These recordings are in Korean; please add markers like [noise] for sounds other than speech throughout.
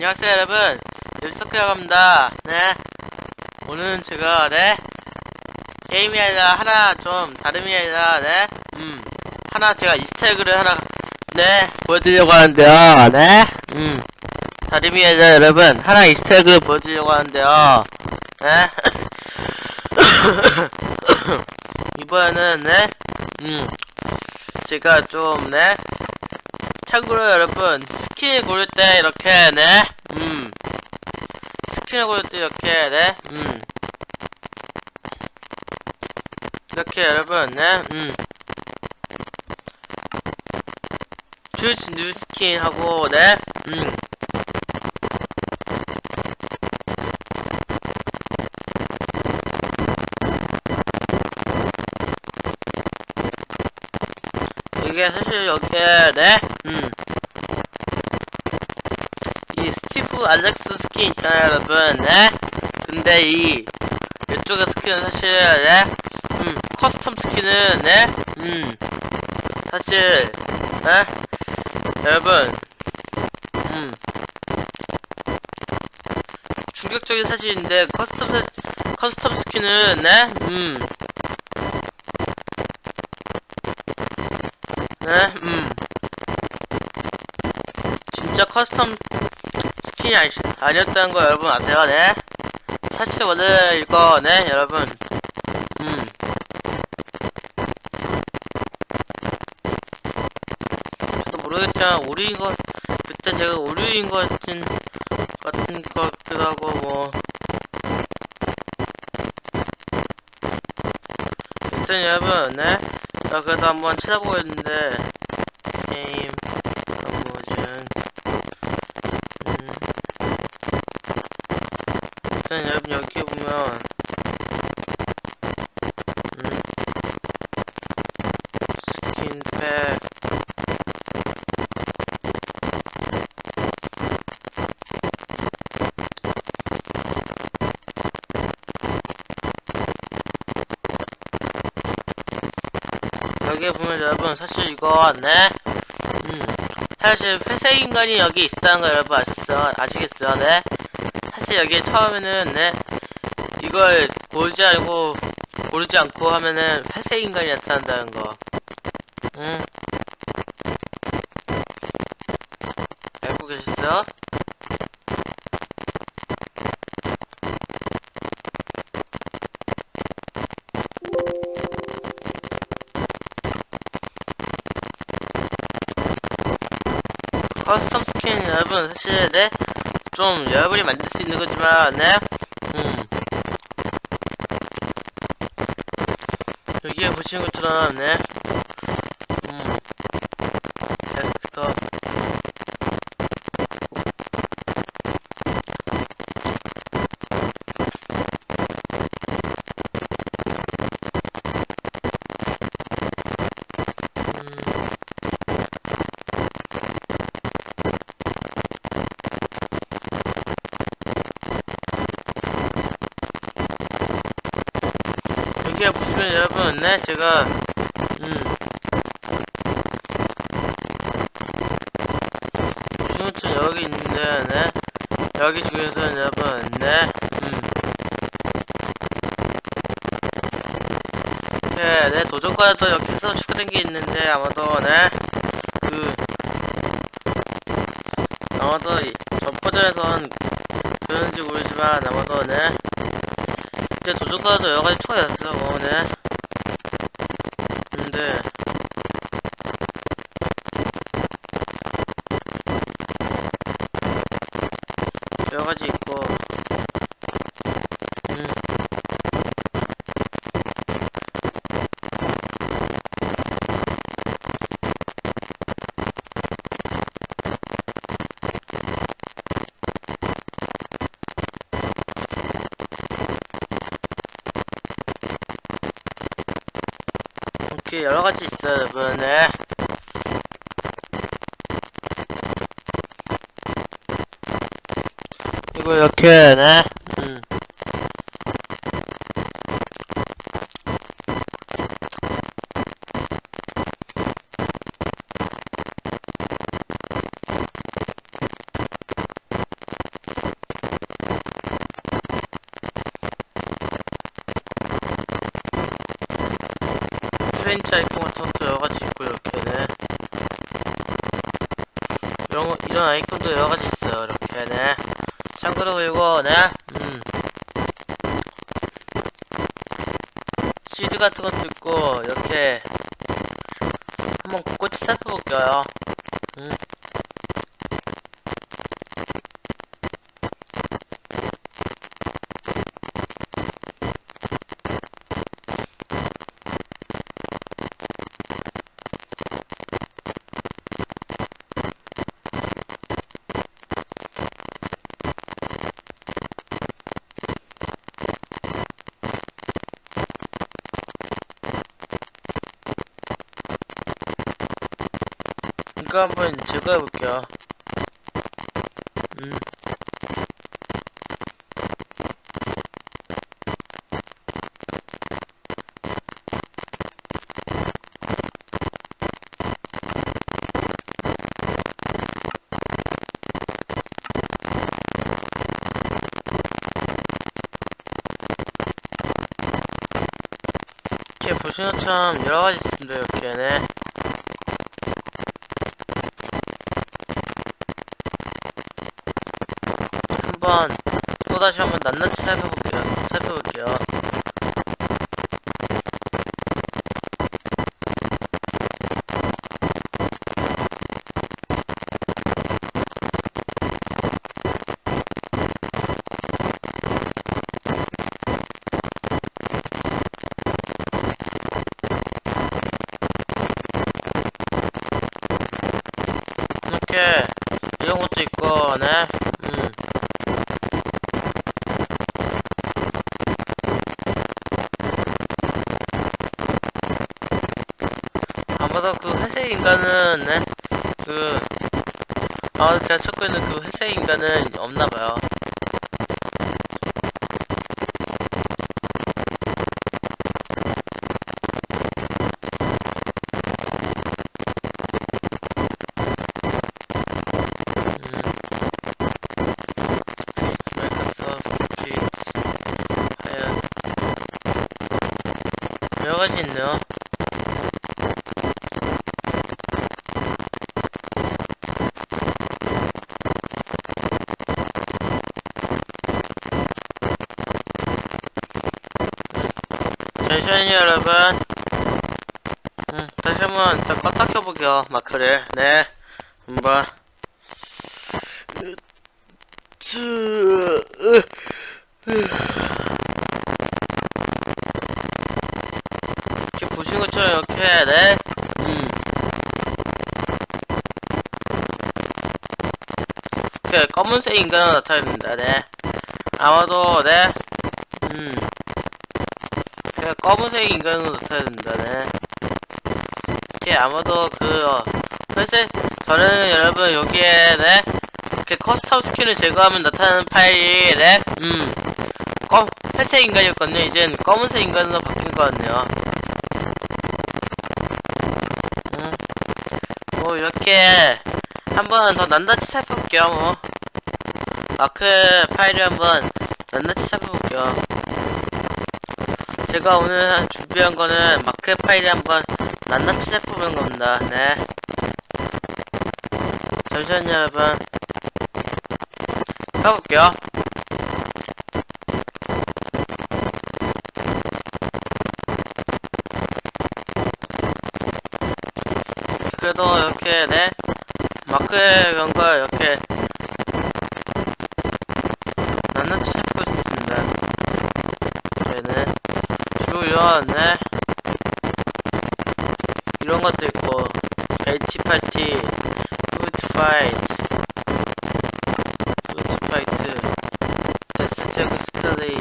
안녕하세요 여러분. 립서크라고 합니다. 네. 오늘은 제가 네. 게임이 아니라 하나 좀 다름이 아니라 네음. 하나 제가 이스터에그를 하나 네. 보여드리려고 하는데요. 네음. 다름이 아니라 여러분 하나 이스터에그를 보여드리려고 하는데요. 네. [coughs] 이번에는 네음. 제가 좀네 참고로 여러분 스킨을 고를 때 이렇게 네, 음. 스킨을 고를 때 이렇게 네, 음. 이렇게 여러분 네, 음. choose 하고 네, 음 이게 사실 여기에 네, 음. 이 스티브 알렉스 스킨 있잖아요, 여러분. 네. 근데 이 이쪽의 스킨은 사실 네, 음, 커스텀 스킨은 네, 음, 사실 네, 여러분, 음, 충격적인 사실인데 커스텀 사- 커스텀 스킨은 네, 음. 커스텀 스킨이 아니, 아니었다는 거 여러분 아세요? 네? 사실 원래 이거, 네, 여러분. 음. 저도 모르겠지만, 오류인 것, 그때 제가 오류인 것 같은, 같은 것 같기도 하고, 뭐. 일단 여러분, 네? 나 그래도 한번 찾아보고 있는데 여러분 사실 이거 네. 음, 사실 회색 인간이 여기 있다는 거 여러분 아셨어? 아시겠어요 네. 사실 여기 처음에는 네. 이걸 고르지 않고 고르지 않고 하면은 회색 인간이 나타난다는 거. 음. 알고 계셨어? 커스텀 스킨 여러분 사실 네 좀 여러분이 만들 수 있는 거지만 네 음. 여기에 보시는 것처럼 네 보시면 여러분, 네, 제가, 음. 중요점 여기 있는데, 네. 여기 중에서는 여러분, 네, 음. 이렇게, 네, 도전과도 이렇게 해서 추가된 게 있는데, 아마도, 네, 그, 아마도 이, 전 버전에선 그런지 모르지만, 아마도, 네. 근데 도전과도 여러 가지 추가됐어, 뭐, 네. 이렇게 여러 가지 있어요, 여러분. 네. 그리고 이렇게, 네. 음. 트웬티 아이콘 같은 것도 여러 가지 있고 이렇게 네. 이런 거, 이런 아이콘도 여러 가지 있어요 이렇게 네. 참고로 이거 네. 음. 시드 같은 것도 있고 이렇게 한번 곳곳이 살펴볼게요. 음. 이거 한번 제거 해 볼게요. 음. 이렇게 보시는 것처럼 여러 가지 있습니다. 이렇게 네. 한번 또다시 한번 낱낱이 살펴볼게요. 살펴볼게요. 제가 찾고 있는 그 회색 인간은 없나봐요. 여러 가지 있네요. 잠시만요 여러분 음, 다시 한번 더 껐다 켜보게요 마크를 네 한번. 이렇게 보신 것처럼 이렇게 네 음. 이렇게 검은색 인간으로 나타납니다 네 아마도 네 검은색 인간으로 나타납니다. 네. 이게 아마도 그 어, 회색 저는 여러분 여기에 네 이렇게 커스텀 스킨을 제거하면 나타나는 파일이 네 음. 검 회색 인간이었거든요. 이젠 검은색 인간으로 바뀐 것 같네요. 음. 뭐 이렇게 한번 더 낱낱이 살펴볼게요. 뭐 마크 파일을 한번 낱낱이 살펴볼게요. 제가 오늘 준비한 거는 마크 파일을 한번 낱낱이 살펴보는 겁니다. 네. 잠시만요, 여러분. 가볼게요. 그래도 이렇게, 네. 마크의 그런 걸 이렇게 낱낱이 살펴볼 수 있습니다. 이제는 주로 이런 네 이런 것도 있고 벨치 파티 푸트 파이트 푸트 파이트 데스테그 스크리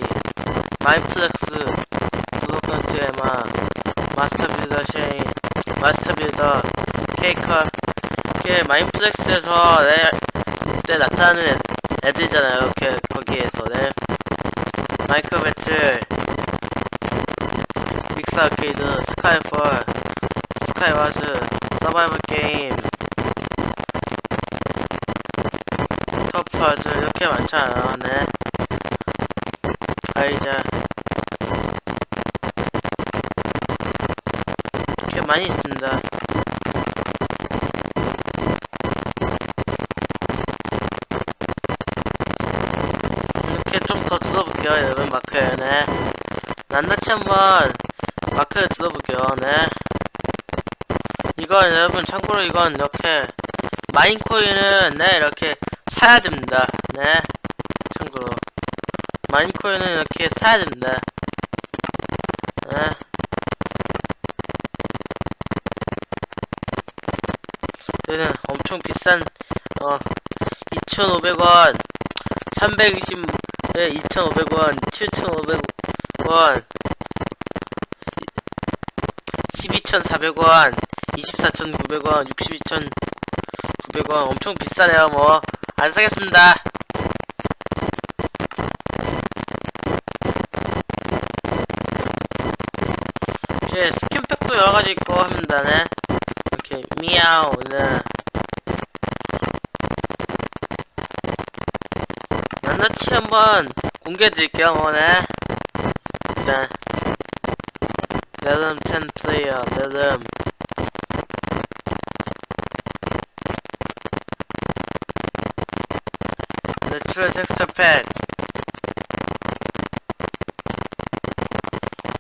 마인플렉스 블로컨트 에마 마스터 빌더 쉐인 마스터 빌더 케이커 이렇게 마인플렉스에서 네, 그때 나타나는 애, 애들이잖아요 이렇게 거기에서 네 마이크 배틀 믹스 아케이드, 스카이펄, 스카이와즈, 서바이벌 게임, 터프하즈 이렇게 많잖아요. 네. 많이 있습니다. 이렇게 좀더 들어볼게요, 여러분, 마크에, 네. 낱낱이 한번 마크를 들어볼게요, 네. 이건 여러분, 참고로 이건 이렇게, 마인코인은, 네, 이렇게 사야 됩니다, 네. 참고로. 마인코인은 이렇게 사야 됩니다. 비싼 어 2,500원 320 네, 2,500원 7,500원 12,400원 24,900원 62,900원. 엄청 비싸네요 뭐. 안 사겠습니다. 이제 스킨팩도 여러가지 있고 합니다 네. 이렇게 미야오 네 한번 공개해 드릴게요 오늘 일단 여름 10 플레이어 여름 내추럴 텍스처 팩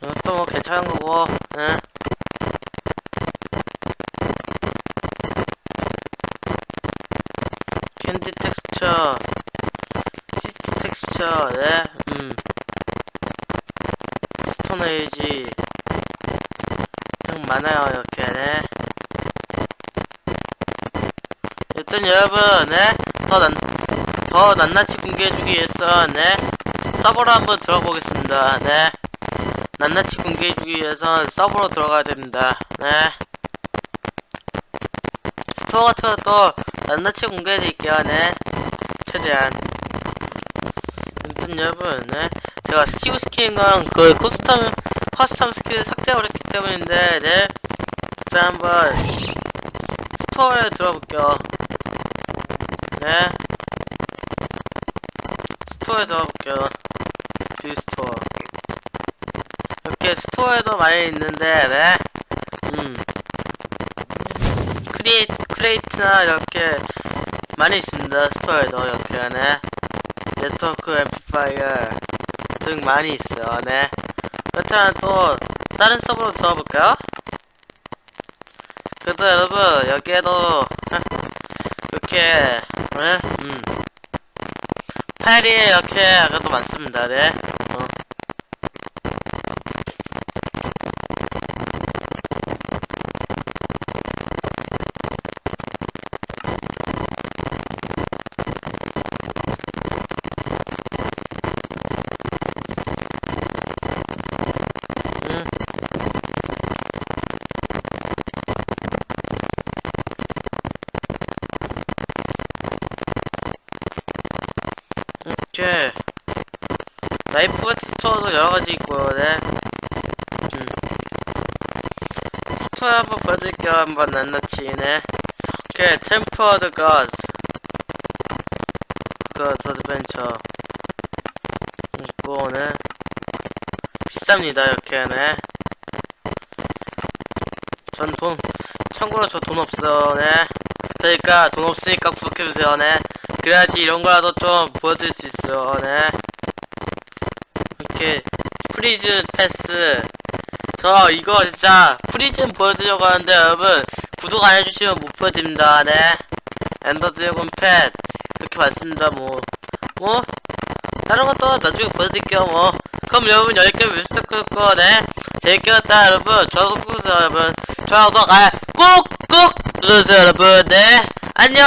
이것도 뭐 괜찮은 거고 네. 캔디 텍스처 시트 텍스처 네, 음 스톤 에이지 형 많아요 이렇게 네 일단 여러분 네더 난 더 낱낱이 공개해주기 위해서 네? 서버로 한번 들어보겠습니다 네? 낱낱이 공개해주기 위해선 서버로 들어가야 됩니다 네? 스토어 같은 것도 낱낱이 공개해드릴게요 네? 최대한. 아무튼 여러분, 네. 제가 스티브 스킨이랑 그 커스텀, 커스텀 스킬을 그랬기 때문인데, 네. 일단 한번 스토어에 들어볼게요. 네. 스토어에 들어볼게요. 뷰 스토어. 이렇게 스토어에도 많이 있는데, 네. 음. 크리에이트, 크레이트나 이렇게 많이 있습니다. 스토어에도 이렇게, 네. 네트워크 앰플파이어 등 많이 있어요. 네. 그렇다면 또 다른 서버로 들어볼까요? 그래도 여러분 여기에도 [laughs] 이렇게 네? 음 파일이 이렇게 아까도 많습니다. 네. 라이프 스토어도 여러가지 있고요 네. 음. 스토어 한번 보여드릴게요. 한번 낱낱이 네. 이렇게 템퍼드 가즈 가즈 어드벤처 있고 네. 비쌉니다 이렇게 네. 전 돈 참고로 저 돈 없어요 네. 그러니까 돈 없으니까 구독해주세요 네. 그래야지 이런 거라도 좀 보여드릴 수 있어요 네 이렇게 프리즌 패스. 저 이거 진짜 프리즌 보여드리려고 하는데 여러분 구독 안 해주시면 못 보여드립니다. 네. 엔더 드래곤 팻 이렇게 많습니다 뭐. 뭐? 다른 것도 나중에 보여드릴게요 뭐. 그럼 여러분 여기까지 웹스 끊고 네. 재밌게 봤다 여러분. 좋아요 꾹 누르세요 여러분. 구독 아 꾹꾹 누르세요 여러분. 네. 안녕